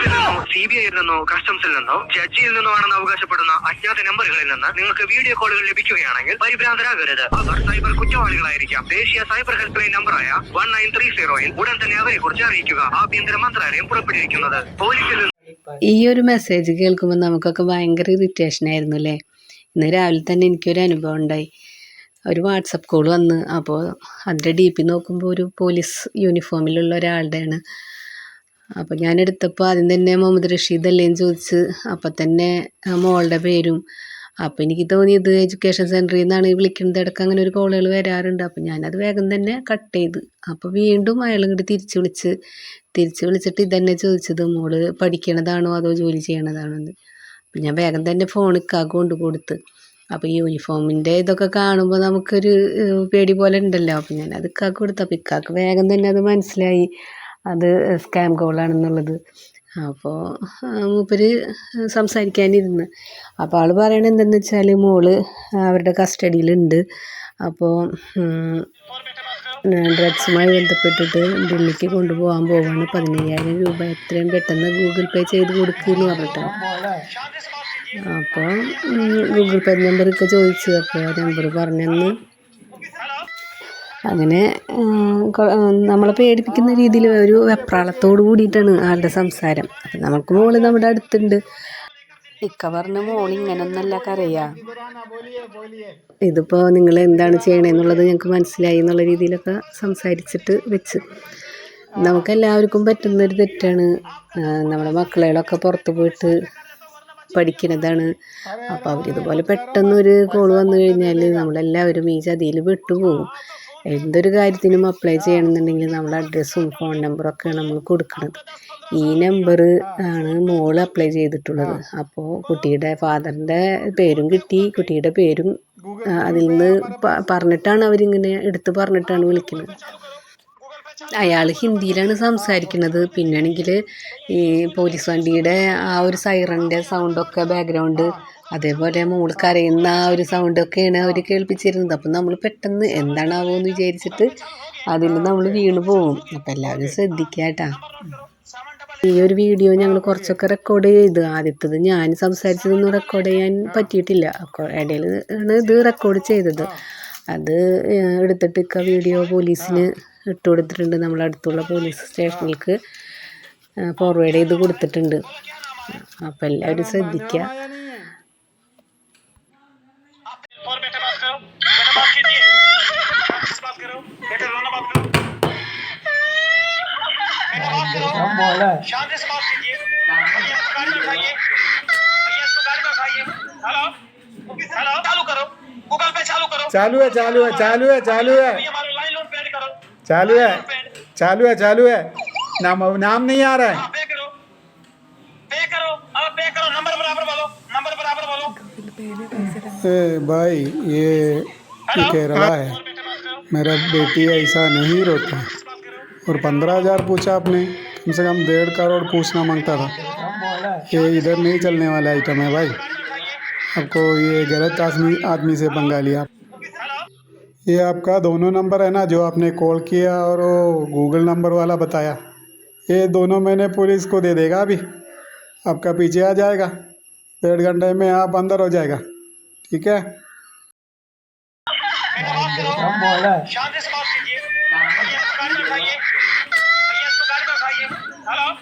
പോലീസിൽ നിന്നോ C B ഐയിൽ നിന്നോ കസ്റ്റംസിൽ നിന്നോ ജഡ്ജിയിൽ നിന്നോ ആണെന്ന് അവകാശപ്പെടുന്ന അജ്ഞാത നമ്പറുകളിൽ നിന്ന് നിങ്ങൾക്ക് വീഡിയോ കോളുകൾ ലഭിക്കുകയാണെങ്കിൽ പരിഭ്രാന്തരാകരുത്. അവർ സൈബർ കുറ്റവാളികളായിരിക്കാം. ദേശീയ സൈബർ ഹെൽപ്പ് ലൈൻ നമ്പറായ വൺ നയൻ ത്രീ സീറോയിൽ ഉടൻ തന്നെ അവരെ കുറിച്ച് അറിയിക്കുക. ആഭ്യന്തര മന്ത്രാലയം പുറപ്പെടുവിക്കുന്നത്. പോലീസിൽ ഈ ഒരു മെസ്സേജ് കേൾക്കുമ്പോൾ നമുക്കൊക്കെ ഭയങ്കര ഇറിറ്റേഷൻ ആയിരുന്നു അല്ലേ? ഇന്ന് രാവിലെ തന്നെ എനിക്കൊരു അനുഭവം ഉണ്ടായി. ഒരു വാട്സപ്പ് കോൾ വന്ന് അപ്പോൾ അതിന്റെ ഡി പി നോക്കുമ്പോൾ ഒരു പോലീസ് യൂണിഫോമിലുള്ള ഒരാളുടെയാണ് അപ്പോൾ ഞാൻ എടുത്തപ്പോൾ ആദ്യം തന്നെ മുഹമ്മദ് റഷീദ് അല്ലേന്ന് ചോദിച്ച് അപ്പം തന്നെ ആ മോളുടെ പേരും. അപ്പം എനിക്ക് തോന്നി ഇത് എഡ്യൂക്കേഷൻ സെന്ററിൽ നിന്നാണ് വിളിക്കുന്നത്. ഇടയ്ക്ക് അങ്ങനെ ഒരു കോളുകൾ വരാറുണ്ട്. അപ്പം ഞാനത് വേഗം തന്നെ കട്ട് ചെയ്ത് അപ്പോൾ വീണ്ടും അയാൾ ഇങ്ങോട്ട് തിരിച്ച് വിളിച്ച് തിരിച്ച് വിളിച്ചിട്ട് ഇതന്നെ ചോദിച്ചത് മോൾ പഠിക്കണതാണോ അതോ ജോലി ചെയ്യണതാണോ എന്ന്. അപ്പം ഞാൻ വേഗം തന്നെ ഫോൺ ഇക്കാക്ക് കൊണ്ട് കൊടുത്ത് അപ്പോൾ യൂണിഫോമിന്റെ ഇതൊക്കെ കാണുമ്പോൾ നമുക്കൊരു പേടി പോലെ ഉണ്ടല്ലോ. അപ്പം ഞാൻ അത് ഇക്കാക്ക് കൊടുത്തു അപ്പോൾ ഇക്കാക്ക് വേഗം തന്നെ അത് മനസ്സിലായി. അത് സ്കാം കോളാണെന്നുള്ളത് അപ്പോൾ മൂപ്പര് സംസാരിക്കാനിരുന്ന്. അപ്പോൾ ആൾ പറയണത് എന്തെന്ന് വെച്ചാൽ മോൾ അവരുടെ കസ്റ്റഡിയിലുണ്ട്. അപ്പോൾ ഡ്രഗ്സുമായി ബന്ധപ്പെട്ടിട്ട് ഡൽഹിക്ക് കൊണ്ടുപോകാൻ പോവാണ്. പതിനയ്യായിരം രൂപ എത്രയും പെട്ടെന്ന് ഗൂഗിൾ പേ ചെയ്ത് കൊടുക്കുമെന്ന് പറഞ്ഞിട്ടാണ് അപ്പോൾ ഗൂഗിൾ പേ നമ്പറൊക്കെ ചോദിച്ചു. അപ്പോൾ നമ്പർ പറഞ്ഞെന്ന്. അങ്ങനെ നമ്മൾ നമ്മളെ പേടിപ്പിക്കുന്ന രീതിയിൽ ഒരു വെപ്രാളത്തോട് കൂടിയിട്ടാണ് ആളുടെ സംസാരം. അപ്പം നമുക്ക് മോൾ നമ്മുടെ അടുത്തുണ്ട്. ഇക്ക പറഞ്ഞ മോൾ ഇങ്ങനൊന്നല്ല കരയാ. ഇതിപ്പോൾ നിങ്ങൾ എന്താണ് ചെയ്യണമെന്നുള്ളത് ഞങ്ങൾക്ക് മനസ്സിലായി എന്നുള്ള രീതിയിലൊക്കെ സംസാരിച്ചിട്ട് വെച്ച്. നമുക്കെല്ലാവർക്കും പറ്റുന്നൊരു തെറ്റാണ്. നമ്മുടെ മക്കളെയൊക്കെ പുറത്ത് പോയിട്ട് പഠിക്കുന്നതാണ് അപ്പോൾ അവരിതുപോലെ പെട്ടെന്നൊരു കോൾ വന്നു കഴിഞ്ഞാൽ നമ്മളെല്ലാവരും ഈ ചതിയിൽ പെട്ടുപോകും. എന്തൊരു കാര്യത്തിനും അപ്ലൈ ചെയ്യണമെന്നുണ്ടെങ്കിൽ നമ്മൾ അഡ്രസ്സും ഫോൺ നമ്പറൊക്കെ നമ്മൾ കൊടുക്കുന്നത്. ഈ നമ്പർ ആണ് മോൾ അപ്ലൈ ചെയ്തിട്ടുള്ളത്. അപ്പോൾ കുട്ടിയുടെ ഫാദറിന്റെ പേരും കിട്ടി. കുട്ടിയുടെ പേരും അതിൽ നിന്ന് പറഞ്ഞിട്ടാണ് അവരിങ്ങനെ എടുത്ത് പറഞ്ഞിട്ടാണ് വിളിക്കുന്നത്. അയാൾ ഹിന്ദിയിലാണ് സംസാരിക്കുന്നത്. പിന്നാണെങ്കിൽ ഈ പോലീസ് വണ്ടിയുടെ ആ ഒരു സൈറന്റെ സൗണ്ടൊക്കെ ബാക്ക്ഗ്രൗണ്ട് അതേപോലെ മോൾ കരയുന്ന ആ ഒരു സൗണ്ടൊക്കെയാണ് അവർ കേൾപ്പിച്ചിരുന്നത്. അപ്പം നമ്മൾ പെട്ടെന്ന് എന്താണാവോ എന്ന് വിചാരിച്ചിട്ട് അതിൽ നമ്മൾ വീണ് പോവും. അപ്പം എല്ലാവരും ശ്രദ്ധിക്കുക കേട്ടാ. ഈ ഒരു വീഡിയോ ഞങ്ങൾ കുറച്ചൊക്കെ റെക്കോർഡ് ചെയ്തു. ആദ്യത്തത് ഞാൻ സംസാരിച്ചതൊന്നും റെക്കോർഡ് ചെയ്യാൻ പറ്റിയിട്ടില്ല. ഇടയിൽ ആണ് ഇത് റെക്കോർഡ് ചെയ്തത്. അത് ഏഹ്, എടുത്തിട്ട് ഇക്ക വീഡിയോ പോലീസിന് ഇട്ട് കൊടുത്തിട്ടുണ്ട് നമ്മളെ അടുത്തുള്ള പോലീസ് സ്റ്റേഷനിലേക്ക് ഫോർവേഡ് ചെയ്ത് കൊടുത്തിട്ടുണ്ട് അപ്പം എല്ലാവരും ശ്രദ്ധിക്കുക और बेटा चालू है चालू है चालू है चालू है। भैया हमारे लाइन लोन पे ऐड करो। चालू है चालू है चालू है। नाम नाम नहीं आ रहा है। हाँ पे करो। पे करो। अब पे करो। नंबर बराबर बोलो। नंबर बराबर बोलो। ए भाई ये ये केरला है मेरा बेटी ऐसा नहीं रोता। और पंद्रह हज़ार पूछा आपने। कम से कम डेढ़ करोड़ पूछना माँगता था। ये इधर नहीं चलने वाला आइटम है भाई। आपको ये गलत आदमी आदमी से पंगा लिया। ये आपका दोनों नंबर है ना, जो आपने कॉल किया और वो गूगल नंबर वाला बताया। ये दोनों मैंने पुलिस को दे देगा अभी। आपका पीछे आ जाएगा। डेढ़ घंटे में आप अंदर हो जाएगा। ठीक है? हेलो?